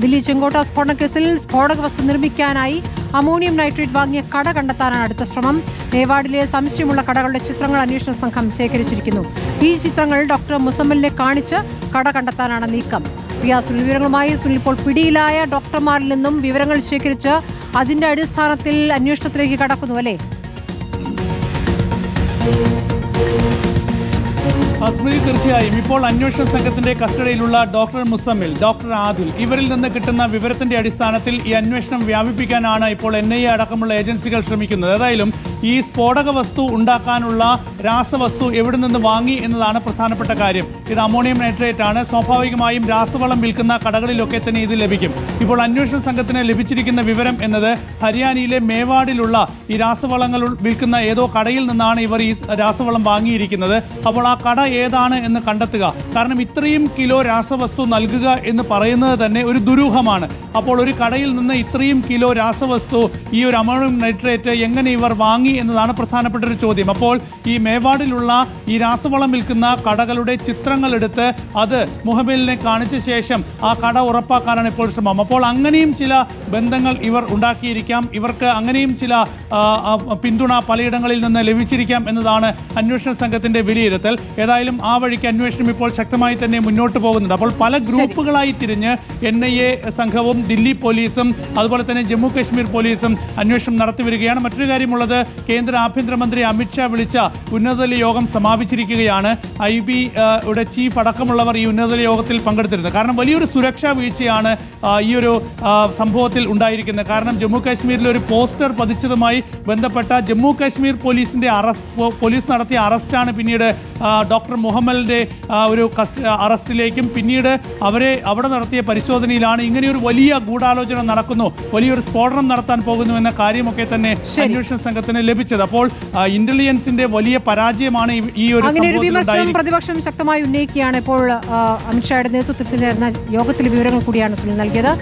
ദില്ലി ചെങ്കോട്ട സ്ഫോടന കേസിൽ സ്ഫോടക വസ്തു നിർമ്മിക്കാനായി അമോണിയം നൈട്രേറ്റ് വാങ്ങിയ കട കണ്ടെത്താനാണ് അടുത്ത ശ്രമം. മേവാഡിലെ സംശയമുള്ള കടകളുടെ ചിത്രങ്ങൾ അന്വേഷണ സംഘം ശേഖരിച്ചിരിക്കുന്നു. ഈ ചിത്രങ്ങൾ ഡോക്ടർ മുസമ്മലിനെ കാണിച്ച് കട കണ്ടെത്താനാണ് നീക്കം. പിയാസുൽ വിവരങ്ങളുമായി സുനിൽ പിടിയിലായ ഡോക്ടർമാരിൽ നിന്നും വിവരങ്ങൾ ശേഖരിച്ച് അതിന്റെ അടിസ്ഥാനത്തിൽ അന്വേഷണത്തിലേക്ക് കടക്കുന്നു അല്ലേ? അസ്മൃതി തീർച്ചയായും ഇപ്പോൾ അന്വേഷണ സംഘത്തിന്റെ കസ്റ്റഡിയിലുള്ള ഡോക്ടർ മുസമ്മിൽ ഡോക്ടർ ആദിൽ. ഇവരിൽ നിന്ന് കിട്ടുന്ന വിവരത്തിന്റെ അടിസ്ഥാനത്തിൽ ഈ അന്വേഷണം വ്യാപിപ്പിക്കാനാണ് ഇപ്പോൾ എൻ ഐ എ അടക്കമുള്ള ഏജൻസികൾ ശ്രമിക്കുന്നത്. ഏതായാലും ഈ സ്ഫോടക വസ്തു ഉണ്ടാക്കാനുള്ള രാസവസ്തു എവിടെ നിന്ന് വാങ്ങി എന്നതാണ് പ്രധാനപ്പെട്ട കാര്യം. ഇത് അമോണിയം നൈട്രേറ്റ് ആണ്. സ്വാഭാവികമായും രാസവളം വിൽക്കുന്ന കടകളിലൊക്കെ തന്നെ ഇത് ലഭിക്കും. ഇപ്പോൾ അന്വേഷണ സംഘത്തിന് ലഭിച്ചിരിക്കുന്ന വിവരം എന്നത് ഹരിയാനയിലെ മേവാഡിലുള്ള ഈ രാസവളങ്ങൾ വിൽക്കുന്ന ഏതോ കടയിൽ നിന്നാണ് ഇവർ ഈ രാസവളം വാങ്ങിയിരിക്കുന്നത്. അപ്പോൾ ആ കട ഏതാണ് എന്ന് കണ്ടെത്തുക. കാരണം ഇത്രയും കിലോ രാസവസ്തു നൽകുക എന്ന് പറയുന്നത് തന്നെ ഒരു ദുരൂഹമാണ്. അപ്പോൾ ഒരു കടയിൽ നിന്ന് ഇത്രയും കിലോ രാസവസ്തു ഈ ഒരു അമോണിയം നൈട്രേറ്റ് എങ്ങനെ ഇവർ വാങ്ങി എന്നതാണ് പ്രധാനപ്പെട്ട ഒരു ചോദ്യം. അപ്പോൾ ഈ മേവാടിലുള്ള ഈ രാസവളം വിൽക്കുന്ന കടകളുടെ ചിത്രങ്ങൾ എടുത്ത് അത് മുഹബിലിനെ കാണിച്ച ശേഷം ആ കട ഉറപ്പാക്കാനാണ് ഇപ്പോൾ ശ്രമം. അപ്പോൾ അങ്ങനെയും ചില ബന്ധങ്ങൾ ഇവർ ഉണ്ടാക്കിയിരിക്കാം. ഇവർക്ക് അങ്ങനെയും ചില പിന്തുണ പലയിടങ്ങളിൽ നിന്ന് ലഭിച്ചിരിക്കാം എന്നതാണ് അന്വേഷണ സംഘത്തിന്റെ വിലയിരുത്തൽ. ഏതായാലും ആ വഴിക്ക് അന്വേഷണം ഇപ്പോൾ ശക്തമായി തന്നെ മുന്നോട്ട് പോകുന്നുണ്ട്. അപ്പോൾ പല ഗ്രൂപ്പുകളായി തിരിഞ്ഞ് എൻ ഐ എ സംഘവും ദില്ലി പോലീസും അതുപോലെ തന്നെ ജമ്മു കാശ്മീർ പോലീസും അന്വേഷണം നടത്തി വരികയാണ്. മറ്റൊരു കാര്യമുള്ളത് കേന്ദ്ര ആഭ്യന്തരമന്ത്രി അമിത്ഷാ വിളിച്ച ഉന്നതതല യോഗം സമാപിച്ചിരിക്കുകയാണ്. ഐ ബി യുടെ ചീഫ് അടക്കമുള്ളവർ ഈ ഉന്നതതല യോഗത്തിൽ പങ്കെടുത്തിരുന്നത്. കാരണം വലിയൊരു സുരക്ഷാ വീഴ്ചയാണ് ഈ ഒരു സംഭവത്തിൽ ഉണ്ടായിരിക്കുന്നത്. കാരണം ജമ്മു കാശ്മീരിൽ ഒരു പോസ്റ്റർ പതിച്ചതുമായി ബന്ധപ്പെട്ട ജമ്മു കാശ്മീർ പോലീസിന്റെ അറസ്റ്റ് പോലീസ് നടത്തിയ അറസ്റ്റാണ് പിന്നീട് ഡോക്ടർ മുഹമ്മലിന്റെ ഒരു അറസ്റ്റിലേക്കും പിന്നീട് അവരെ അവിടെ നടത്തിയ പരിശോധനയിലാണ് ഇങ്ങനെയൊരു വലിയ ഗൂഢാലോചന നടക്കുന്നു വലിയൊരു സ്ഫോടനം നടത്താൻ പോകുന്നു എന്ന കാര്യമൊക്കെ തന്നെ. അന്വേഷണ സംഘത്തിന് ലഭിച്ചത്. അപ്പോൾ ഇന്റലിജൻസിന്റെ വലിയ പരാജയമാണ് ഈ- ഒരു വിമർശനം പ്രതിപക്ഷം ശക്തമായി ഉന്നയിക്കുകയാണ് ഇപ്പോൾ അമിത്ഷായുടെ നേതൃത്വത്തിൽ ചേർന്ന യോഗത്തിൽ വിവരങ്ങൾ കൂടിയാണ് സുനിൽ നൽകിയത്.